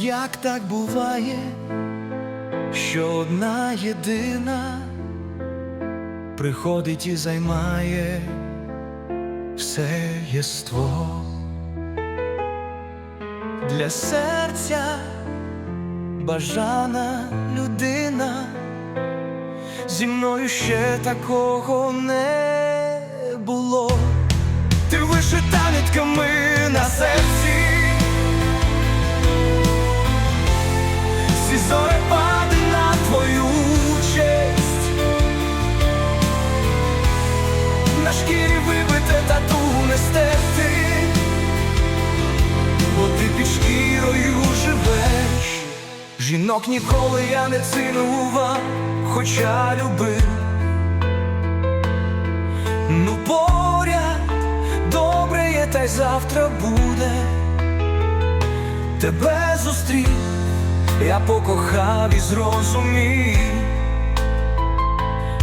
як так буває, що одна єдина приходить і займає все єство для серця бажана людина, зі мною ще такого не було. Ти вишита нитками на шкірі вибите тату не стерти, бо ти під шкірою живеш. Жінок ніколи я не цінував, хоча любив. Ну поряд добре є, та й завтра буде. Тебе зустрів, я покохав і зрозумів,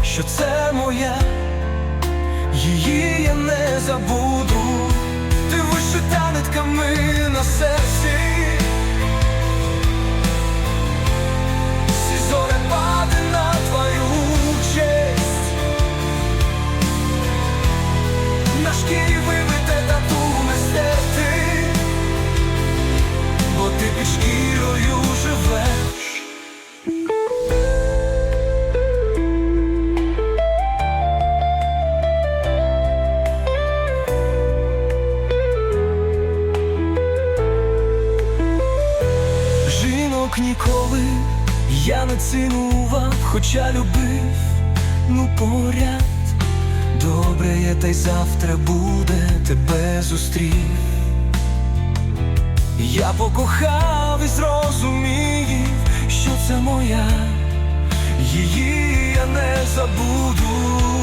що це моя, її я не забуду. Ти вишита нитками на серці. Всі зорепади на твою честь Ніколи я не цінував, хоча любив, ну поряд Добре є, та й завтра буде тебе зустрів. Я покохав і зрозумів, що це моя, її я не забуду.